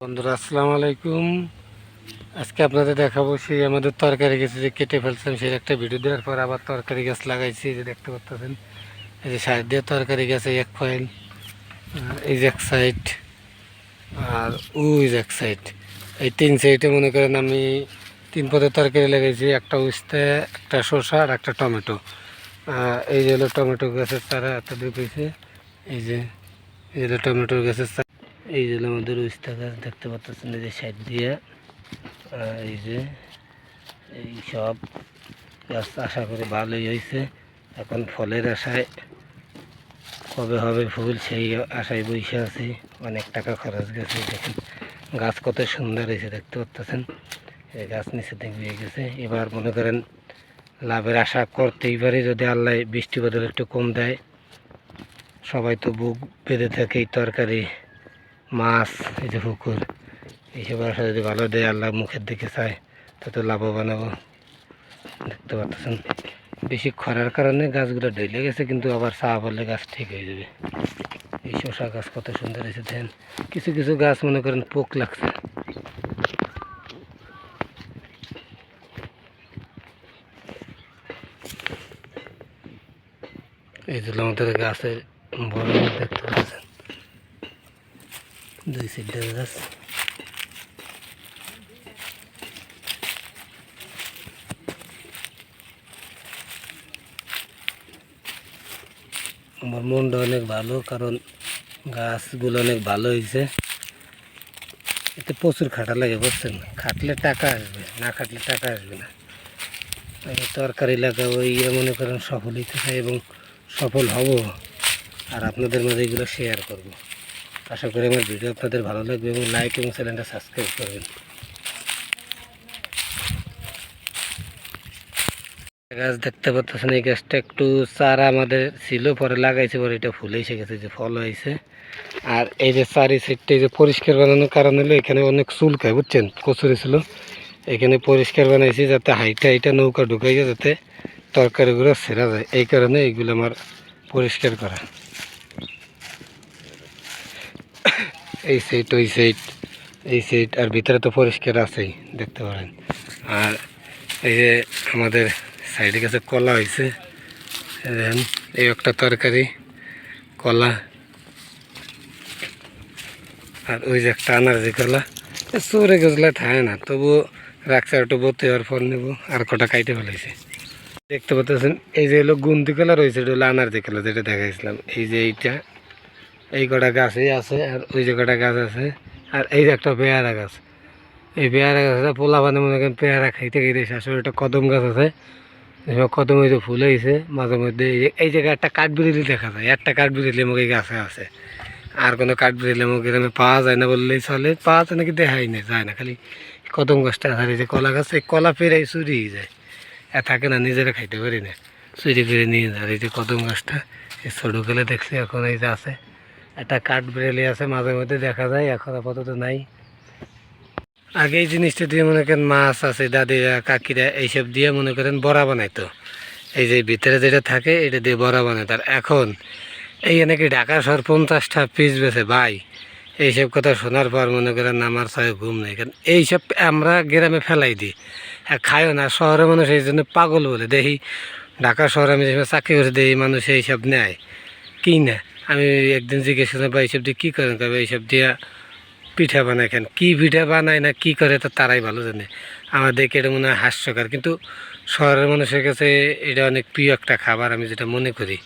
বন্ধুরা, আসসালামু আলাইকুম। আজকে আপনাদের দেখাবো সেই আমাদের তরকারি গাছ যে কেটে ফেলছিলাম, সেই একটা ভিডিও দেওয়ার পর আবার তরকারি গাছ লাগাইছি যে দেখতে পাচ্ছেন। এই যে সাইড দিয়ে তরকারি গাছ এক ফাইল এই যে এক সাইড আর ওই যে এক সাইড এই তিন সাইডে মনে করেন আমি তিন পদের তরকারি লাগাইছি, একটা উস্তে, একটা শসা আর একটা টমেটো। এই যে হলো টমেটো গাছের চারা এত ঢুকেছে এই যে, এই হলো টমেটো গাছের এই যে আমাদের উস্তা গাছ দেখতে পাচ্ছেন এই যে সাইড দিয়ে। এই যে এই সব গাছ আশা করি ভালোই হয়েছে। এখন ফলের আশায় কবে হবে ফুল সেই আশায় বসে আছি। অনেক টাকা খরচ গেছে, দেখেন। গাছ কত সুন্দর হয়েছে, দেখতে পাচ্ছেন এই গাছ নিচে দেখে গেছে। এবার মনে করেন লাভের আশা করতেই পারি, যদি আল্লাহ বৃষ্টি বদল একটু কম দেয়। সবাই তো বুক বেঁধে থাকে তরকারি। মাছ, এই যে পুকুর এইসব আশা যদি ভালো দেয়, আল্লাহ মুখের দিকে চায়, তত লাভবান হব। দেখতে পাচ্ছেন? বেশি খরার কারণে গাছগুলো ঢেলে গেছে, কিন্তু আবার চা পড়লে গাছ ঠিক হয়ে যাবে। এই শশা গাছ কত সুন্দর হয়েছে, দেখেন। কিছু কিছু গাছ মনে করেন পোক লাগছে। এই যে আমাদের গাছের বড় দেখতে পাচ্ছেন? দুই সিডের গাছ আমার মনটা অনেক ভালো, কারণ গাছগুলো অনেক ভালো হয়েছে। এতে প্রচুর খাটা লাগে, বুঝছেন? খাটলে টাকা আসবে, না খাটলে টাকা আসবে না। তরকারি লাগাবো ইয়ে মনে করেন সফল হইতে চাই এবং সফল হব। আর আপনাদের মাঝে এগুলো শেয়ার করব। আশা করি আমার ভিডিও আপনাদের ভালো লাগবে এবং লাইক এবং চ্যানেলটা সাবস্ক্রাইব করবেন। গাছ দেখতে পাচ্ছেন, এই গাছটা একটু চারা আমাদের ছিল, পরে লাগাইছে, পরে এটা ফুল এসে গেছে যে ফল হয়েছে। আর এই যে চারি সাইডটা এই যে পরিষ্কার বানানোর কারণ হলো এখানে অনেক চুল খায়, বুঝছেন? কচুরি ছিল। এখানে পরিষ্কার বানাইছি যাতে হাইটা হাইটা নৌকা ঢুকাইয়া যাতে তরকারিগুলো সেরা যায়। এই কারণে এইগুলো আমার পরিষ্কার করা। এই সাইড ওই সাইড এই সাইড আর ভিতরে তো পরিষ্কার আছেই, দেখতে পারেন। আর এই যে আমাদের সাইডে কাছে কলা হয়েছে, এই একটা তরকারি, কলা। আর ওই যে একটা আনারজি কলা চোরে গেছলে থাকে না তবু রাখছে একটু বতে হওয়ার পর নেব, আর কটা কাইটে ফেলাইছে। দেখতে পাচ্ছেন, এই যে হলো গুন্দি কলা রয়েছে, এটা হলো আনারজি কলা, যেটা দেখাইছিলাম। এই যে এইটা এই কটা গাছই আছে আর ওই যে কটা গাছ আছে। আর এই যে একটা পেয়ারা গাছ। এই পেয়ারা গাছ আছে পোলা মানে মনে করেন পেয়ারা খাইতে খাইতে আসলে একটা কদম গাছ আছে। কদম হয়েছে ফুল হয়েছে মাঝে মধ্যে এই যে- জায়গায় একটা কাঠবিড়িলি দেখা যায়, একটা কাঠবিড়িলি মুখ এই গাছে আছে। আর কোনো কাঠবিড়িলি মুখ এখানে পাওয়া যায় না বললেই চলে, পাওয়া যায় নাকি দেখাই না, যায় না। খালি কদম গাছটা আছে যে কলা গাছ, এই কলা পেরাই চুরি হয়ে যায়। এ থাকে না, নিজেরা খাইতে পারি না। চুরি করে নিয়ে যায়। এই যে কদম গাছটা, এই ছোটো গেলে দেখছি, এখন এই যে আছে। একটা কাঠ বিড়ালি আছে, মাঝে মধ্যে দেখা যায়, এখন আপাতত নাই। আগে এই জিনিসটা দিয়ে মনে করেন মাছ আছে, দাদিরা, কাকিরা, এইসব দিয়ে মনে করেন বড়া বানাইতো। এই যে ভিতরে যেটা থাকে, এটা দিয়ে বড়া বানাইতো। আর এখন এই নাকি ঢাকা শহর পঞ্চাশটা পিস বেছে, ভাই, এইসব কথা শোনার পর মনে করেন আমার ছয় ঘুম নেই। কারণ এইসব আমরা গ্রামে ফেলাই দিই। আর খাইও না শহরে মানুষ এই জন্য পাগল বলে। দেখি ঢাকা শহরে আমি যেভাবে চাকরি করে দেখি মানুষ এইসব নেয়। কি না আমি একদিন জিজ্ঞেস করলাম বা এইসব দিয়ে কী করেন? তবে এইসব দিয়া পিঠা বানায় খান কী পিঠা বানায় না কী করে, তো তারাই ভালো জানে। আমার দেখে এটা মনে হয় হাস্যকর। কিন্তু শহরের মানুষের কাছে এটা অনেক প্রিয় একটা খাবার, আমি যেটা মনে করি।